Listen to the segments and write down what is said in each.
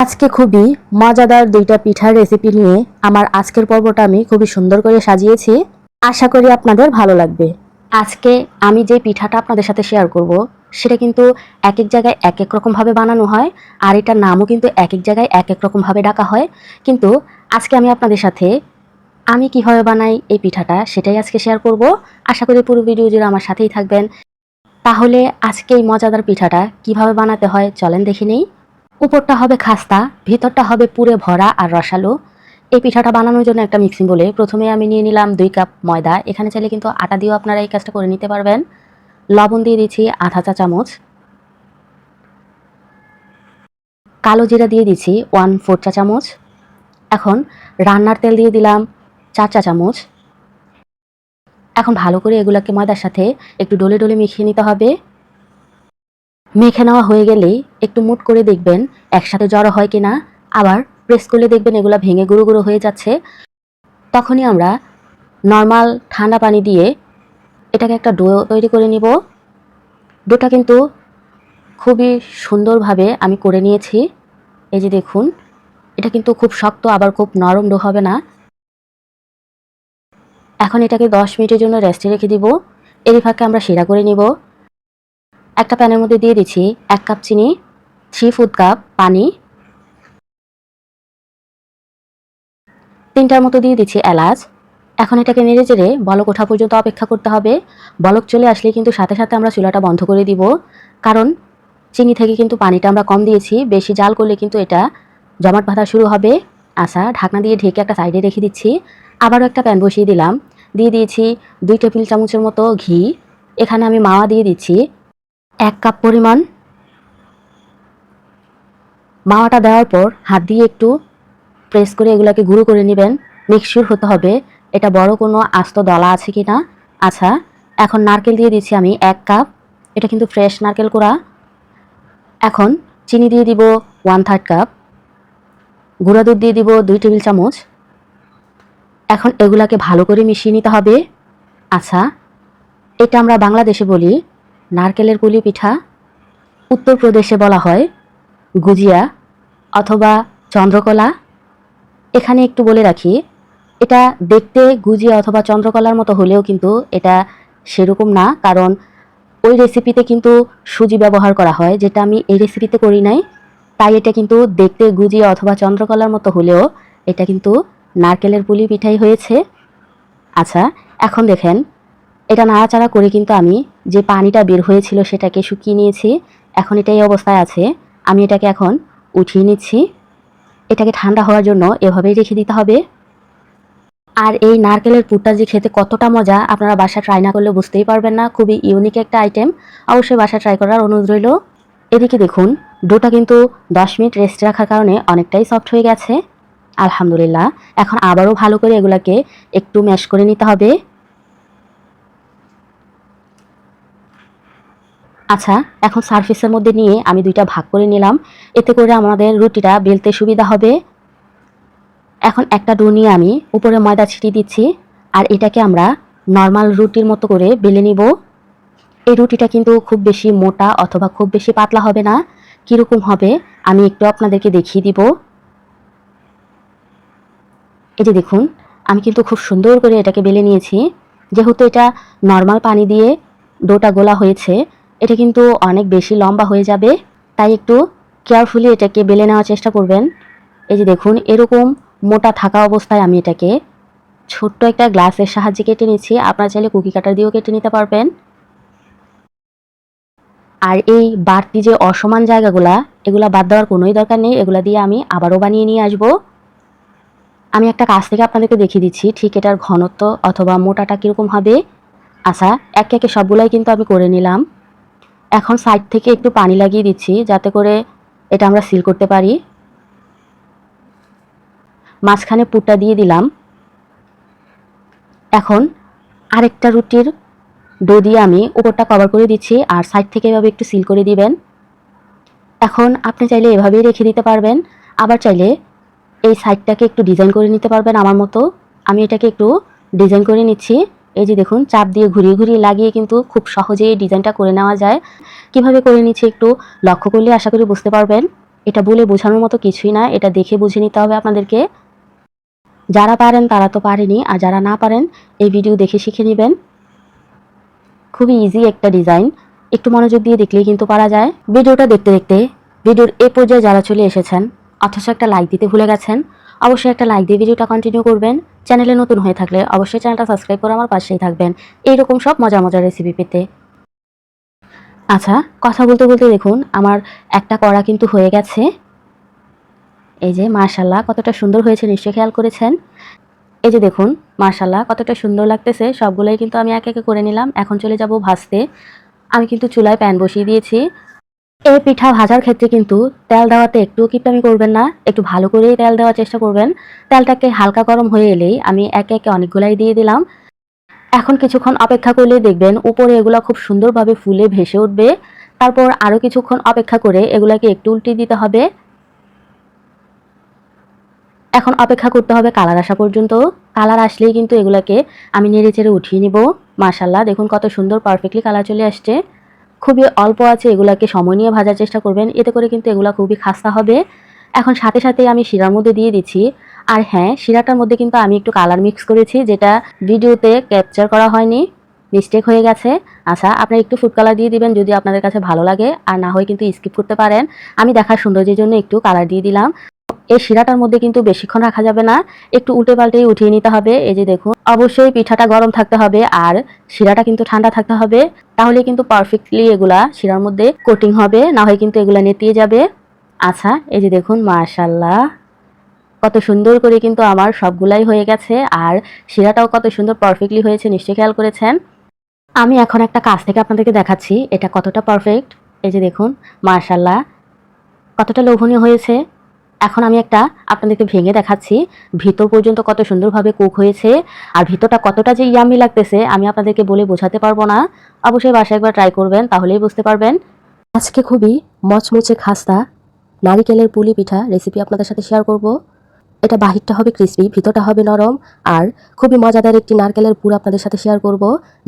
আজকে খুবই মজাদার দুইটা পিঠার রেসিপি নিয়ে আমার আজকের পর্বটা আমি খুবই সুন্দর করে সাজিয়েছি। আশা করি আপনাদের ভালো লাগবে। আজকে আমি যে পিঠাটা আপনাদের সাথে শেয়ার করব, সেটা কিন্তু এক এক জায়গায় এক এক রকমভাবে বানানো হয়, আর এটার নামও কিন্তু এক এক জায়গায় এক এক রকমভাবে ডাকা হয়। কিন্তু আজকে আমি আপনাদের সাথে আমি কীভাবে বানাই এই পিঠাটা সেটাই আজকে শেয়ার করব। আশা করি পুরো ভিডিও জুড়ে আমার সাথেই থাকবেন। তাহলে আজকে এই মজাদার পিঠাটা কীভাবে বানাতে হয় চলেন দেখে নেই। উপরটা হবে খাস্তা, ভেতরটা হবে পুরে ভরা আর রসালো। এই পিঠাটা বানানোর জন্য একটা মিক্সিং বলে প্রথমে আমি নিয়ে নিলাম দুই কাপ ময়দা। এখানে চাইলে কিন্তু আটা দিয়েও আপনারা এই কাজটা করে নিতে পারবেন। লবণ দিয়ে দিচ্ছি আধা চা চামচ। কালো জিরা দিয়ে দিচ্ছি ওয়ান ফোর চা চামচ। এখন রান্নার তেল দিয়ে দিলাম চার চা চামচ। এখন ভালো করে এগুলোকে ময়দার সাথে একটু ডলে ডলে মিশিয়ে নিতে হবে। মেখে নেওয়া হয়ে গেলেই একটু মুট করে দেখবেন একসাথে জড়ো হয় কিনা, আবার প্রেস করলে দেখবেন এগুলো ভেঙে গুঁড়ো গুঁড়ো হয়ে যাচ্ছে। তখনই আমরা নর্মাল ঠান্ডা পানি দিয়ে এটাকে একটা ডো তৈরি করে নিব। ডোটা কিন্তু খুবই সুন্দরভাবে আমি করে নিয়েছি। এই যে দেখুন, এটা কিন্তু খুব শক্ত, আবার খুব নরম ডো হবে না। এখন এটাকে দশ মিনিটের জন্য রেস্টে রেখে দিব। এরই ফাঁকে আমরা শিরা করে নিব। একটা প্যানের মধ্যে দিয়ে দিচ্ছি এক কাপ চিনি থ্রি ফুড কাপ পানি। তিনটার মতো দিয়ে দিচ্ছি এলাচ। এখন এটাকে নেড়ে চেড়ে বলক ওঠা পর্যন্ত অপেক্ষা করতে হবে। বলক চলে আসলে কিন্তু সাথে সাথে আমরা চুলাটা বন্ধ করে দিব। কারণ চিনি থেকে কিন্তু পানিটা আমরা কম দিয়েছি। বেশি জাল করলে কিন্তু এটা জমাট বাঁধা শুরু হবে। আশা ঢাকনা দিয়ে ঢেকে একটা সাইডে রেখে দিচ্ছি। আবারও একটা প্যান বসিয়ে দিলাম। দিয়ে দিয়েছি দুই টেবিল চামচের মতো ঘি। এখানে আমি মাওয়া দিয়ে দিচ্ছি। এক কাপ পরিমাণ। মাওয়াটা দেওয়ার পর হাত দিয়ে একটু প্রেস করে এগুলোকে গুঁড়ো করে নেবেন। মিক্সির হতে হবে এটা বড় কোনো আস্ত দলা আছে কি না আচ্ছা এখন নারকেল দিয়ে দিচ্ছি আমি এক কাপ। এটা কিন্তু ফ্রেশ নারকেল কোড়া। এখন চিনি দিয়ে দিব ওয়ান থার্ড কাপ গুঁড়া দুধ দিয়ে দিব দুই টেবিল চামচ। এখন এগুলাকে ভালো করে মিশিয়ে নিতে হবে। আচ্ছা এটা আমরা বাংলাদেশে বলি নারকেলের পুলি পিঠা উত্তরপ্রদেশে বলা হয় গুজিয়া অথবা চন্দ্রকলা। এখানে একটু বলে রাখি, এটা দেখতে গুজিয়া অথবা চন্দ্রকলার মতো হলেও কিন্তু এটা সেরকম না, কারণ ওই রেসিপিতে কিন্তু সুজি ব্যবহার করা হয়, যেটা আমি এই রেসিপিতে করি নাই। তাই এটা কিন্তু দেখতে গুজিয়া অথবা চন্দ্রকলার মতো হলেও এটা কিন্তু নারকেলের পুলি পিঠাই হয়েছে। আচ্ছা এখন দেখেন এটা নাড়াচাড়া করে কিন্তু আমি যে পানিটা বের হয়েছিল সেটাকে শুকিয়ে নিয়েছি, এখন এটা এই অবস্থায় আছে। আমি এটাকে এখন উঠিয়ে নিচ্ছি। এটাকে ঠান্ডা হওয়ার জন্য এভাবেই রেখে দিতে হবে। আর এই নারকেলের পুরটা যে খেতে কতটা মজা, আপনারা বাসা ট্রাই না করলে বুঝতেই পারবেন না। খুবই ইউনিক একটা আইটেম অবশ্যই বাসা ট্রাই করার অনুরোধ রইল। এদিকে দেখুন ডোটা কিন্তু দশ মিনিট রেস্ট রাখার কারণে অনেকটাই সফট হয়ে গেছে। আলহামদুলিল্লাহ, এখন আবারও ভালো করে এগুলাকে একটু ম্যাশ করে নিতে হবে। আচ্ছা এখন সারফেসের মধ্যে নিয়ে আমি দুইটা ভাগ করে নিলাম। এতে করে আমাদের রুটিটা বেলতে সুবিধা হবে। এখন একটা ডো নিয়ে আমি উপরে ময়দা ছিটিয়ে দিচ্ছি, আর এটাকে আমরা নর্মাল রুটির মতো করে বেলে নিব। এই রুটিটা কিন্তু খুব বেশি মোটা অথবা খুব বেশি পাতলা হবে না। কীরকম হবে আমি একটু আপনাদেরকে দেখিয়ে দিব। এই যে দেখুন, আমি কিন্তু খুব সুন্দর করে এটাকে বেলে নিয়েছি। যেহেতু এটা নর্মাল পানি দিয়ে ডোটা গোলা হয়েছে এটা কিন্তু অনেক বেশি লম্বা হয়ে যাবে, তাই একটু কেয়ারফুলি এটাকে বেলে নেওয়ার চেষ্টা করবেন। এই যে দেখুন, এরকম মোটা থাকা অবস্থায় আমি এটাকে ছোট্ট একটা গ্লাসের সাহায্যে কেটে নিচ্ছি। আপনারা চাইলে কুকি কাটার দিয়েও কেটে নিতে পারবেন। আর এই বাড়তি যে অসমান জায়গাগুলা, এগুলা বাদ দেওয়ার কোনোই দরকার নেই। এগুলা দিয়ে আমি আবারও বানিয়ে নিয়ে আসব। আমি একটা কাছ থেকে আপনাদেরকে দেখিয়ে দিচ্ছি, ঠিক এটার ঘনত্ব অথবা মোটাটা কীরকম হবে। আচ্ছা একে একে সবগুলাই কিন্তু আমি করে নিলাম। এখন সাইড থেকে একটু পানি লাগিয়ে দিচ্ছি যাতে করে এটা আমরা সিল করতে পারি। মাঝখানে পুরটা দিয়ে দিলাম। এখন আরেকটা রুটির ডো দিয়ে আমি উপরটা কভার করে দিচ্ছি আর সাইড থেকে এভাবে একটু সিল করে দিবেন। এখন আপনি চাইলে এভাবেই রেখে দিতে পারবেন। আবার চাইলে এই সাইডটাকে একটু ডিজাইন করে নিতে পারবেন আমার মতো। আমি এটাকে একটু ডিজাইন করে নিচ্ছি। এই যে দেখুন, চাপ দিয়ে ঘুরিয়ে ঘুরিয়ে লাগিয়ে কিন্তু খুব সহজেই ডিজাইনটা করে নেওয়া যায়। কীভাবে করে নিচ্ছে একটু লক্ষ্য করলে আশা করি বুঝতে পারবেন। এটা বলে বোঝানোর মতো কিছুই না, এটা দেখে বুঝে নিতে হবে আপনাদেরকে। যারা পারেন তারা তো পারেনি, আর যারা না পারেন, এই ভিডিও দেখে শিখে নেবেন। খুবই ইজি একটা ডিজাইন একটু মনোযোগ দিয়ে দেখলেই কিন্তু পারা যায়। ভিডিওটা দেখতে দেখতে, ভিডিওর এ পর্যায়ে যারা চলে এসেছেন, অথচ একটা লাইক দিতে ভুলে গেছেন অবশ্যই একটা লাইক দিয়ে ভিডিওটা কন্টিনিউ করবেন। চ্যানেলে নতুন হয়ে থাকলে অবশ্যই চ্যানেলটা সাবস্ক্রাইব করে আমার পাশেই থাকবেন। এইরকম সব মজা মজার রেসিপি পেতে। আচ্ছা কথা বলতে বলতে দেখুন, আমার একটা কড়া কিন্তু হয়ে গেছে। এই যে মার্শাল্লাহ কতটা সুন্দর হয়েছে, নিশ্চয়ই খেয়াল করেছেন। এই যে দেখুন মার্শাল্লাহ কতটা সুন্দর লাগতেছে, সবগুলোই কিন্তু আমি এক একে করে নিলাম। এখন চলে যাব ভাজতে। আমি কিন্তু চুলায় প্যান বসিয়ে দিয়েছি। এই পিঠা ভাজার ক্ষেত্রে কিন্তু তেল দেওয়াতে একটু কিপটামি করবেন না, একটু ভালো করেই তেল দেওয়ার চেষ্টা করবেন। তেলটাকে হালকা গরম হয়ে এলেই আমি একে একে অনেকগুলাই দিয়ে দিলাম। এখন কিছুক্ষণ অপেক্ষা করলে দেখবেন উপরে এগুলো খুব সুন্দরভাবে ফুলে ভেসে উঠবে। তারপর আরও কিছুক্ষণ অপেক্ষা করে এগুলাকে একটু উল্টে দিতে হবে। এখন অপেক্ষা করতে হবে কালার আসা পর্যন্ত। কালার আসলেই কিন্তু এগুলাকে আমি নেড়ে চেড়ে উঠিয়ে নিব। মাশাল্লাহ দেখুন কত সুন্দর পারফেক্টলি কালার চলে আসছে। খুবই অল্প আছে, এগুলাকে সময় নিয়ে ভাজার চেষ্টা করবেন। এতে করে কিন্তু এগুলা খুবই খাস্তা হবে। এখন সাথে সাথে আমি শিরার মধ্যে দিয়ে দিচ্ছি। আর হ্যাঁ শিরাটার মধ্যে কিন্তু আমি একটু কালার মিক্স করেছি, যেটা ভিডিওতে ক্যাপচার করা হয়নি। মিস্টেক হয়ে গেছে। আচ্ছা আপনারা একটু ফুড কালার দিয়ে দিবেন যদি আপনাদের কাছে ভালো লাগে। আর না হয় কিন্তু স্কিপ করতে পারেন। আমি দেখার সৌন্দর্যের জন্য একটু কালার দিয়ে দিলাম। এই শিরাটার মধ্যে কিন্তু বেশিক্ষণ রাখা যাবে না। একটু উল্টে পাল্টেই উঠিয়ে নিতে হবে। এই যে দেখুন, অবশ্যই পিঠাটা গরম থাকতে হবে আর শিরাটা কিন্তু ঠান্ডা থাকতে হবে। তাহলে কিন্তু পারফেক্টলি এগুলা শিরার মধ্যে কোটিং হবে, না হয় কিন্তু এগুলা নেতিয়ে যাবে। আচ্ছা এই যে দেখুন মাশাল্লাহ কত সুন্দর করে কিন্তু আমার সবগুলাই হয়ে গেছে আর শিরাটাও কত সুন্দর পারফেক্টলি হয়েছে, নিশ্চয়ই খেয়াল করেছেন। আমি এখন একটা কাজ থেকে আপনাদেরকে দেখাচ্ছি, এটা কতটা পারফেক্ট এই যে দেখুন মাশাল্লাহ কতটা লোভনীয় হয়েছে। এখন আমি একটা আপনাদেরকে ভেঙে দেখাচ্ছি। ভিতর পর্যন্ত কত সুন্দরভাবে কুক হয়েছে আর ভিতরটা কতটা যে ইয়ামি লাগতেছে, আমি আপনাদেরকে বলে বোঝাতে পারব না। অবশ্যই বাসায় একবার ট্রাই করবেন, তাহলেই বুঝতে পারবেন। আজকে খুবই মচমচে খাস্তা, নারিকেলের পুলি পিঠা রেসিপি আপনাদের সাথে শেয়ার করব। এটা বাহিরটা হবে ক্রিসপি ভিতরটা হবে নরম, আর খুবই মজাদার একটি নারকেলের পুর আপনাদের সাথে শেয়ার করব,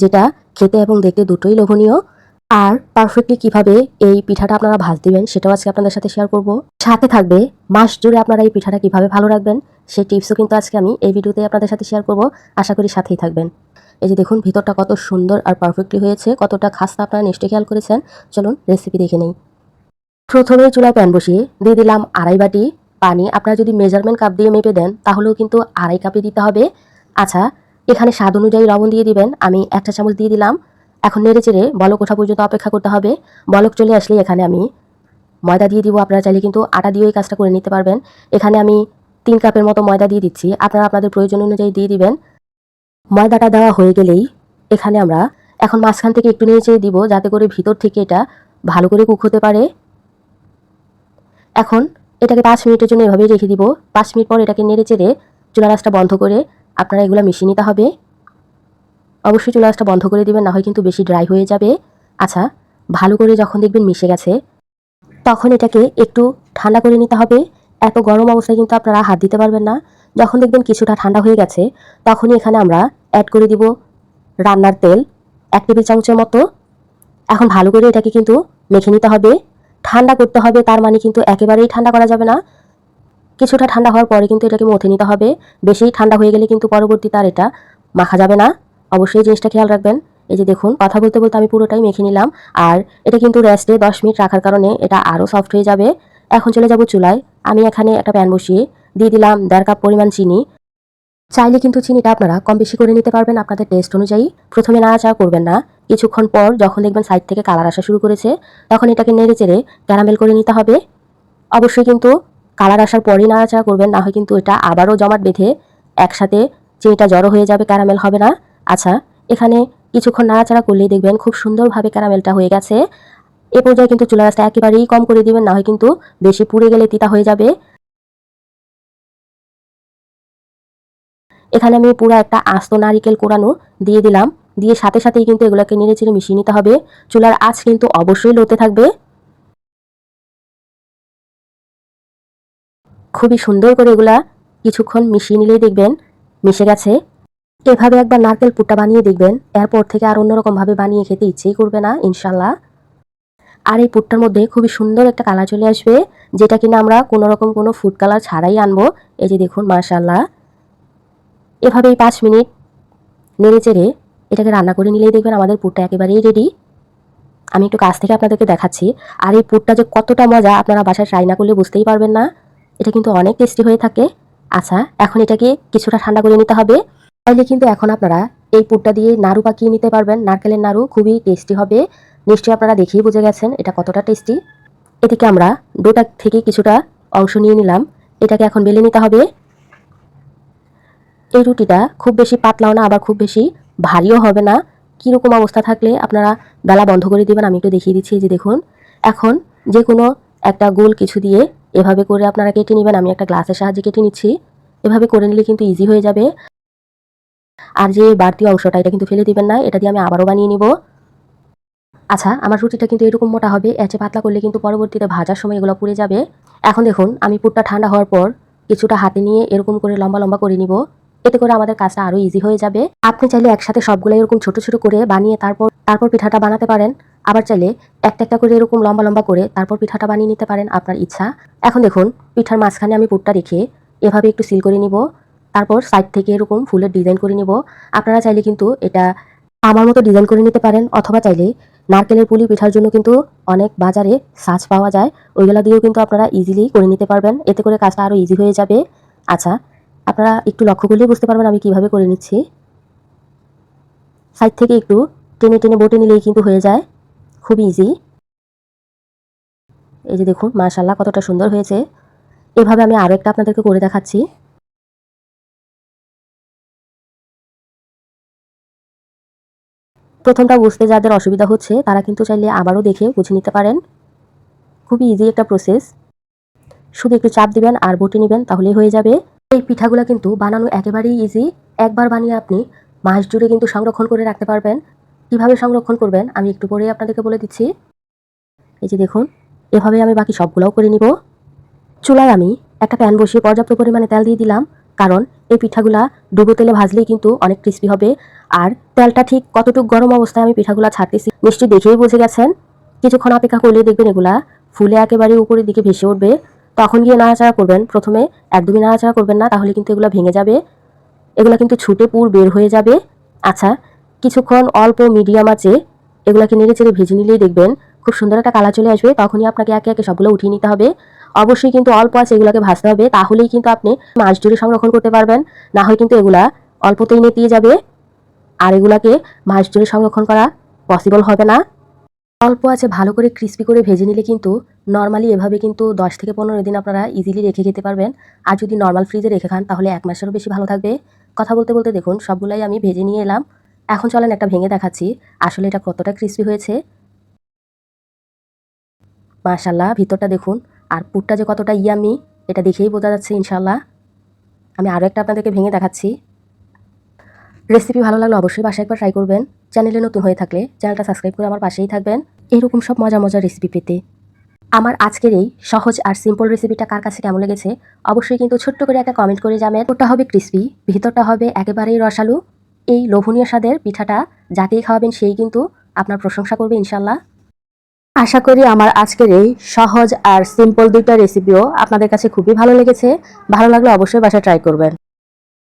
যেটা খেতে এবং দেখতে দুটোই লোভনীয়। আর পারফেক্টলি কীভাবে এই পিঠাটা আপনারা ভাজ দিবেন সেটাও আজকে আপনাদের সাথে শেয়ার করব। সাথে থাকবে মাস জুড়ে আপনারা এই পিঠাটা কীভাবে ভালো রাখবেন সেই টিপসও কিন্তু আজকে আমি এই ভিডিওতে আপনাদের সাথে শেয়ার করব। আশা করি সাথেই থাকবেন। এই যে দেখুন, ভিতরটা কত সুন্দর আর পারফেক্টলি হয়েছে, কতটা খাস্তা আপনারা নিশ্চয়ই খেয়াল করেছেন। চলুন রেসিপি দেখে নেই। প্রথমে চুলায় প্যান বসিয়ে দিয়ে দিলাম আড়াই বাটি পানি। আপনারা যদি মেজারমেন্ট কাপ দিয়ে মেপে দেন, তাহলেও কিন্তু আড়াই কাপে দিতে হবে। আচ্ছা এখানে স্বাদ অনুযায়ী লবণ দিয়ে দিবেন। আমি একটা চামচ দিয়ে দিলাম এখন নেড়ে চেড়ে বলক ওঠা পর্যন্ত অপেক্ষা করতে হবে। বলক চলে আসলে এখানে আমি ময়দা দিয়ে দিব। আপনারা চাইলে কিন্তু আটা দিয়েও এই কাজটা করে নিতে পারবেন। এখানে আমি তিন কাপের মতো ময়দা দিয়ে দিচ্ছি। আপনারা আপনাদের প্রয়োজন অনুযায়ী দিয়ে দিবেন। ময়দাটা দেওয়া হয়ে গেলেই এখানে আমরা এখন মাঝখান থেকে একটু নেড়ে চেড়ে দিব যাতে করে ভিতর থেকে এটা ভালো করে কুক হতে পারে। এখন এটাকে পাঁচ মিনিটের জন্য এভাবেই রেখে দিব। পাঁচ মিনিট পর এটাকে নেড়ে চেড়ে চুলা রাসটা বন্ধ করে আপনারা এগুলো মিশিয়ে নিতে হবে। অবশ্যই চুলা রাসটা বন্ধ করে দিবেন না হয় কিন্তু বেশি ড্রাই হয়ে যাবে। আচ্ছা ভালো করে যখন দেখবেন মিশে গেছে, তখন এটাকে একটু ঠান্ডা করে নিতে হবে। এত গরম অবস্থায় কিন্তু আপনারা হাত দিতে পারবেন না। যখন দেখবেন কিছুটা ঠান্ডা হয়ে গেছে, তখনই এখানে আমরা অ্যাড করে দিব রান্নার তেল, এক টেবিল চামচের মতো। এখন ভালো করে এটাকে কিন্তু মেখে নিতে হবে। ঠান্ডা করতে হবে, তার মানে কিন্তু একেবারেই ঠান্ডা করা যাবে না। কিছুটা ঠান্ডা হওয়ার পরে কিন্তু এটাকে মথে নিতে হবে। বেশি ঠান্ডা হয়ে গেলে কিন্তু পরবর্তীতে আর এটা মাখা যাবে না। অবশ্যই জিনিসটা খেয়াল রাখবেন। এই যে দেখুন, কথা বলতে বলতে আমি পুরোটাই মেখে নিলাম। আর এটা কিন্তু রেস্টে দশ মিনিট রাখার কারণে এটা আরও সফট হয়ে যাবে। এখন চলে যাব চুলায়। আমি এখানে একটা প্যান বসিয়ে দিয়ে দিলাম দেড় কাপ পরিমাণ চিনি। চাইলে কিন্তু চিনিটা আপনারা কম বেশি করে নিতে পারবেন আপনাদের টেস্ট অনুযায়ী। প্রথমে নাড়াচাড়া করবেন না। কিছুক্ষণ পর যখন দেখবেন সাইড থেকে কালার আসা শুরু করেছে, তখন এটাকে নেড়ে চেড়ে ক্যারামেল করে নিতে হবে। অবশ্যই কিন্তু কালার আসার পরেই নাড়াচাড়া করবেন, না হয় কিন্তু এটা আবারও জমাট বেঁধে একসাথে চিনিটা জড়ো হয়ে যাবে ক্যারামেল হবে না। আচ্ছা এখানে কিছুক্ষণ নাড়াচাড়া করলেই দেখবেন খুব সুন্দরভাবে ক্যারামেলটা হয়ে গেছে। এ পর্যায়ে কিন্তু চুলা রাস্তা একেবারেই কম করে দিবেন, না হয় কিন্তু বেশি পুড়ে গেলে তিতা হয়ে যাবে। এখানে আমি পুরো একটা আস্ত নারিকেল কোরানো দিয়ে দিলাম। দিয়ে সাথে সাথেই কিন্তু এগুলোকে নেড়ে মিশিয়ে নিতে হবে। চুলার আঁচ কিন্তু অবশ্যই লোতে থাকবে। খুবই সুন্দর করে এগুলা কিছুক্ষণ মিশিয়ে নিলেই দেখবেন মিশে গেছে। এভাবে একবার নারকেল পুরটা বানিয়ে দেখবেন। এরপর থেকে আর অন্যরকম ভাবে বানিয়ে খেতে ইচ্ছেই করবে না ইনশাল্লাহ আর এই পুটটার মধ্যে খুবই সুন্দর একটা কালার চলে আসবে, যেটা কিনা আমরা কোনো রকম কোনো ফুড কালার ছাড়াই আনব। এই যে দেখুন মার্শাল্লাহ এভাবেই পাঁচ মিনিট নেড়ে চেড়ে এটাকে রান্না করে নিলেই দেখবেন আমাদের পুরটা একেবারেই রেডি আমি একটু কাছ থেকে আপনাদেরকে দেখাচ্ছি। আর এই পুটটা যে কতটা মজা, আপনারা বাসায় ট্রাই না করলে বুঝতেই পারবেন না। এটা কিন্তু অনেক টেস্টি হয়ে থাকে। আচ্ছা এখন এটাকে কিছুটা ঠান্ডা করে নিতে হবে। তাহলে কিন্তু এখন আপনারা এই পুরটা দিয়ে নাড়ু পাকিয়ে নিতে পারবেন। নারকেলের নাড়ু খুবই টেস্টি হবে। নিশ্চয়ই আপনারা দেখেই বুঝে গেছেন এটা কতটা টেস্টি এদিকে আমরা ডোটা থেকে কিছুটা অংশ নিয়ে নিলাম। এটাকে এখন বেলে নিতে হবে। এই রুটিটা খুব বেশি পাতলাও না, আবার খুব বেশি ভারীও হবে না। কীরকম অবস্থা থাকলে আপনারা বেলা বন্ধ করে দিবেন, আমি একটু দেখিয়ে দিচ্ছি যে দেখুন। এখন যে কোনো একটা গোল কিছু দিয়ে এভাবে করে আপনারা কেটে নেবেন। আমি একটা গ্লাসের সাহায্যে কেটে নিচ্ছি। এভাবে করে নিলে কিন্তু ইজি হয়ে যাবে। আর যে বাড়তি অংশটা, এটা কিন্তু ফেলে দিবেন না, এটা দিয়ে আমি আবারও বানিয়ে নিব। আচ্ছা আমার রুটিটা কিন্তু এরকম মোটা হবে এচে পাতলা করলে কিন্তু পরবর্তীতে ভাজার সময় এগুলো পুড়ে যাবে। এখন দেখুন, আমি পুরটা ঠান্ডা হওয়ার পর কিছুটা হাতে নিয়ে এরকম করে লম্বা লম্বা করে নিব। এতে করে আমাদের কাজটা আরও ইজি হয়ে যাবে। আপনি চাইলে একসাথে সবগুলো এরকম ছোট ছোট করে বানিয়ে তারপর তারপর পিঠাটা বানাতে পারেন। আবার চাইলে একটা একটা করে এরকম লম্বা লম্বা করে তারপর পিঠাটা বানিয়ে নিতে পারেন আপনার ইচ্ছা। এখন দেখুন, পিঠার মাঝখানে আমি পুরটা রেখে এভাবে একটু সিল করে নিব। তারপর সাইড থেকে এরকম ফুলের ডিজাইন করে নিব। আপনারা চাইলে কিন্তু এটা আমার মতো ডিজাইন করে নিতে পারেন, অথবা চাইলে নারকেলের পুলি পিঠার জন্য কিন্তু অনেক বাজারে সাজ পাওয়া যায়। ওইগুলা দিয়েও কিন্তু আপনারা ইজিলি করে নিতে পারবেন। এতে করে কাজটা আরও ইজি হয়ে যাবে। আচ্ছা আপনারা একটু লক্ষ্য করলেই বুঝতে পারবেন আমি কীভাবে করে নিচ্ছি। সাইড থেকে একটু টেনে টেনে বটে নিলেই কিন্তু হয়ে যায়। খুব ইজি এই যে দেখুন মাশাল্লাহ কতটা সুন্দর হয়েছে। এভাবে আমি আরও একটা আপনাদেরকে করে দেখাচ্ছি। প্রথমটা বুঝতে যাদের অসুবিধা হচ্ছে, তারা কিন্তু চাইলে আবারও দেখে বুঝে নিতে পারেন। খুবই ইজি একটা প্রসেস শুধু একটু চাপ দিবেন আর বটে নেবেন, তাহলেই হয়ে যাবে। এই পিঠাগুলো কিন্তু বানানো একেবারেই ইজি একবার বানিয়ে আপনি মাস জুড়ে কিন্তু সংরক্ষণ করে রাখতে পারবেন। কীভাবে সংরক্ষণ করবেন, আমি একটু পরেই আপনাদেরকে বলে দিচ্ছি। এই যে দেখুন, এভাবে আমি বাকি সবগুলোও করে নিব। চুলায় আমি একটা প্যান বসিয়ে পর্যাপ্ত পরিমাণে তেল দিয়ে দিলাম, কারণ এই পিঠাগুলা ডুবো তেলে ভাজলেই কিন্তু অনেক ক্রিস্পি হবে। আর তেলটা ঠিক কতটুকু গরম অবস্থায় আমি পিঠাগুলা ছাড়তেছি নিশ্চয়ই দেখেই বুঝে গেছেন। কিছুক্ষণ অপেক্ষা করলে দেখবেন এগুলা ফুলে একেবারে উপরের দিকে ভেসে উঠবে। তখন গিয়ে নাড়াচাড়া করবেন। প্রথমে একদমই নাড়াচাড়া করবেন না, তাহলে কিন্তু এগুলো ভেঙে যাবে। এগুলো কিন্তু ছুটে পুর বের হয়ে যাবে। আচ্ছা কিছুক্ষণ অল্প মিডিয়াম আছে এগুলোকে নেড়ে চেড়ে ভেজে নিলেই দেখবেন খুব সুন্দর একটা কালা চলে আসবে। তখনই আপনাকে একে একে সবগুলো উঠিয়ে নিতে হবে। অবশ্যই কিন্তু অল্প আছে, এগুলোকে ভাজতে হবে। তাহলেই কিন্তু আপনি মাছ জুড়ে সংরক্ষণ করতে পারবেন। না হয় কিন্তু এগুলা অল্পতেই নেতিয়ে যাবে আর এগুলাকে মাছ জুড়ে সংরক্ষণ করা পসিবল হবে না। অল্প আছে, ভালো করে ক্রিস্পি করে ভেজে নিলে কিন্তু নর্মালি এভাবে কিন্তু দশ থেকে পনেরো দিন আপনারা ইজিলি রেখে খেতে পারবেন। আর যদি নর্মাল ফ্রিজে রেখে খান, তাহলে এক মাসেরও বেশি ভালো থাকবে। কথা বলতে বলতে দেখুন, সবগুলাই আমি ভেজে নিয়ে এলাম। এখন চলেন একটা ভেঙে দেখাচ্ছি। আসলে এটা কতটা ক্রিস্পি হয়েছে। মাশাল্লাহ ভিতরটা দেখুন। আর পুরটা যে কতটা ইয়ামি, এটা দেখেই বোঝা যাচ্ছে ইনশাল্লাহ আমি আরও একটা আপনাদেরকে ভেঙে দেখাচ্ছি। রেসিপি ভালো লাগলে অবশ্যই বাসায় একবার ট্রাই করবেন। চ্যানেলে নতুন হয়ে থাকলে চ্যানেলটা সাবস্ক্রাইব করে আমার পাশেই থাকবেন। এরকম সব মজা মজার রেসিপি পেতে। আমার আজকের এই সহজ আর সিম্পল রেসিপিটা কার কাছে কেমন লেগেছে, অবশ্যই কিন্তু ছোট্ট করে একটা কমেন্ট করে যাবেন ওটা হবে ক্রিস্পি ভিতরটা হবে একেবারেই রসালু। এই লোভনীয় স্বাদের পিঠাটা যাকেই খাওয়াবেন সেই কিন্তু আপনার প্রশংসা করবে ইনশাল্লাহ আশা করি আমার আজকের এই সহজ আর সিম্পল দুইটা রেসিপিও আপনাদের কাছে খুবই ভালো লেগেছে। ভালো লাগলে অবশ্যই বাসায় ট্রাই করবেন।